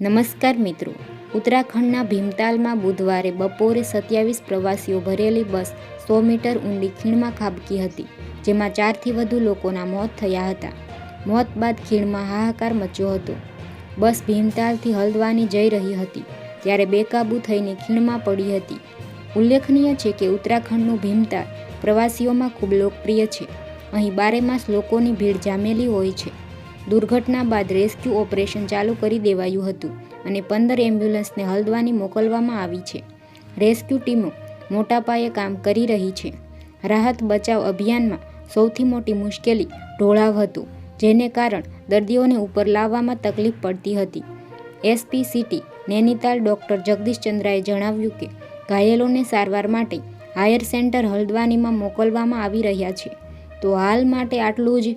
નમસ્કાર મિત્રો. ઉત્તરાખંડના ભીમતાલમાં બુધવારે બપોરે સત્યાવીસ પ્રવાસીઓ ભરેલી બસ સો મીટર ઊંડી ખીણમાં ખાબકી હતી, જેમાં ચારથી વધુ લોકોના મોત થયા હતા. મોત બાદ ખીણમાં હાહાકાર મચ્યો હતો. બસ ભીમતાલથી હલ્દવાની જઈ રહી હતી, ત્યારે બેકાબૂ થઈને ખીણમાં પડી હતી. ઉલ્લેખનીય છે કે ઉત્તરાખંડનું ભીમતાલ પ્રવાસીઓમાં ખૂબ લોકપ્રિય છે. અહીં બારેમાસ લોકોની ભીડ જામેલી હોય છે. દુર્ઘટના બાદ રેસ્ક્યુ ઓપરેશન ચાલુ કરી દેવાયું હતું અને પંદર એમ્બ્યુલન્સને હલ્દવાની મોકલવામાં આવી છે. રેસ્ક્યુ ટીમો મોટા પાયે કામ કરી રહી છે. રાહત બચાવ અભિયાનમાં સૌથી મોટી મુશ્કેલી ઢોળાવ હતું, જેને કારણ દર્દીઓને ઉપર લાવવામાં તકલીફ પડતી હતી. SP city Nainital doctor Jagdish ચંદ્રાએ જણાવ્યું કે, ઘાયલોને સારવાર માટે હાયર સેન્ટર હલ્દવાનીમાં મોકલવામાં આવી રહ્યા છે. તો હાલ માટે આટલું જ?